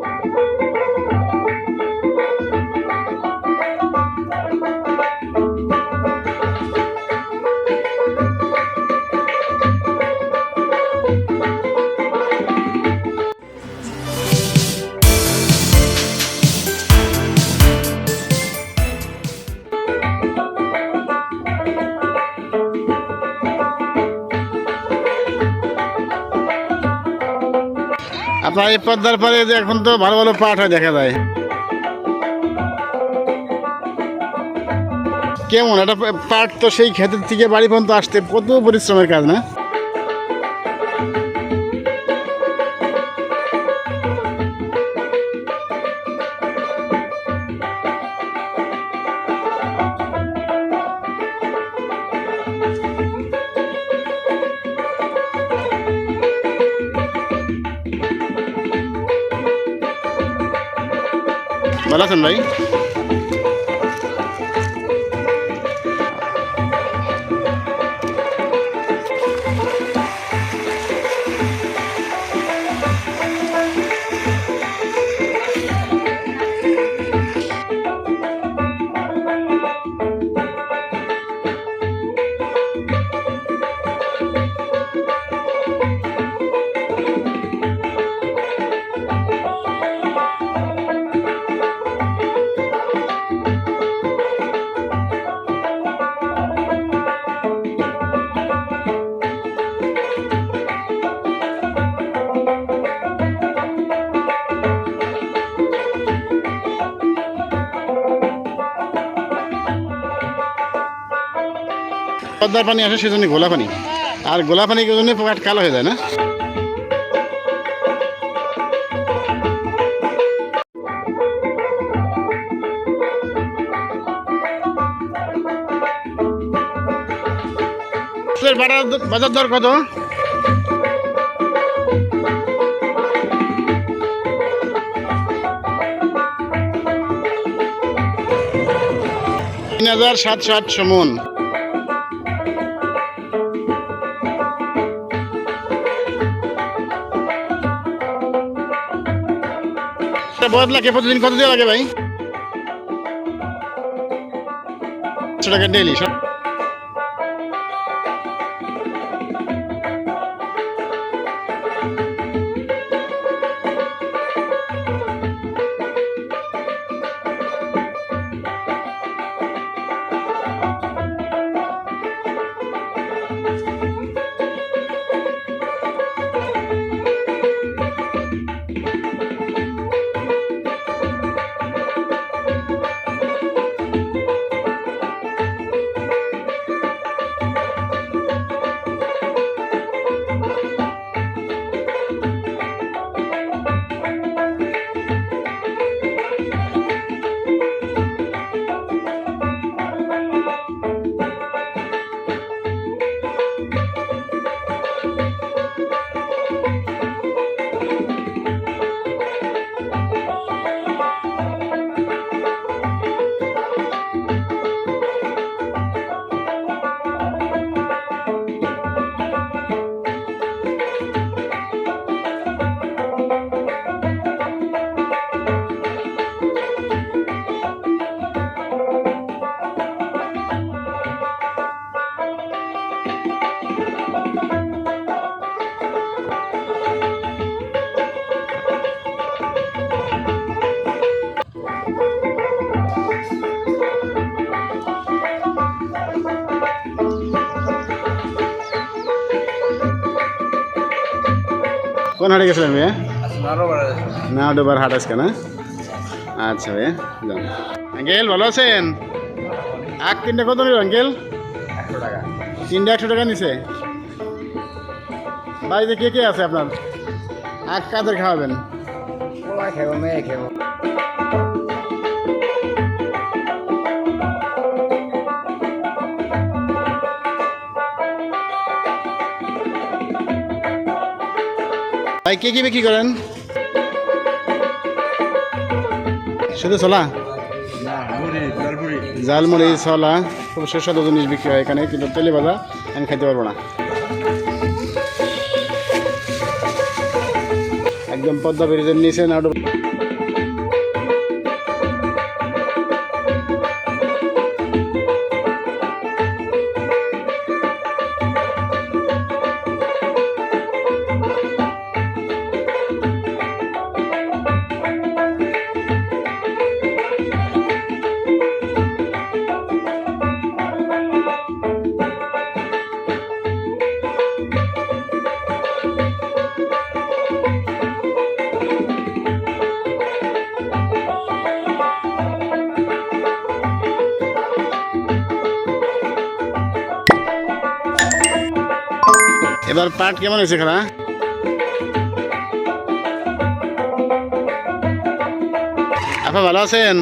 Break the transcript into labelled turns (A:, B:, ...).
A: Música আপনার এই পদ্মার পরে এখন তো ভালো ভালো পাঠ হয় দেখা যায়। কেমন? একটা পাট তো সেই ক্ষেতের থেকে বাড়ি পর্যন্ত আসতে কত পরিশ্রমের কাজ, না? ভালো আছেন ভাই পদ্মার পানি আসে সেজন্য গোলা পানি। আর গোলা পানি জন্য পাট কালো হয়ে যায় না? বাজার দর কত? তিন হাজার সাতশো আটশো মন। বদলা লাগে প্রতিদিন কত দেওয়া লাগে ভাই? সেটাকে টাকা ডেলি কোন হাটে গেছিলেন ভাইয়া? না ডোবার হাট আজকে না? আচ্ছা ভাইয়া যান আঙ্কেল ভালো আছেন? আখ তিনটা কত নিল আঙ্কেল? তিনটা একশো টাকা নিছে? বাড়িতে কে কে আছে আপনার? আখ কাদের খাওয়াবেন?
B: খেবো মেয়ে খেবো।
A: ভাই, কে কি বিক্রি করেন? শুধু ছোলা? জালমুড়ি ছোলা, খুব সুস্বাদু জিনিস বিক্রি হয় এখানে, কিন্তু তেলে ভাজা আমি খাইতে পারব না। একদম পদ্মা ব্রিজের নিচে নাডু এবার পাট কেমন হয়েছে খেলা? আপা ভালো আছেন?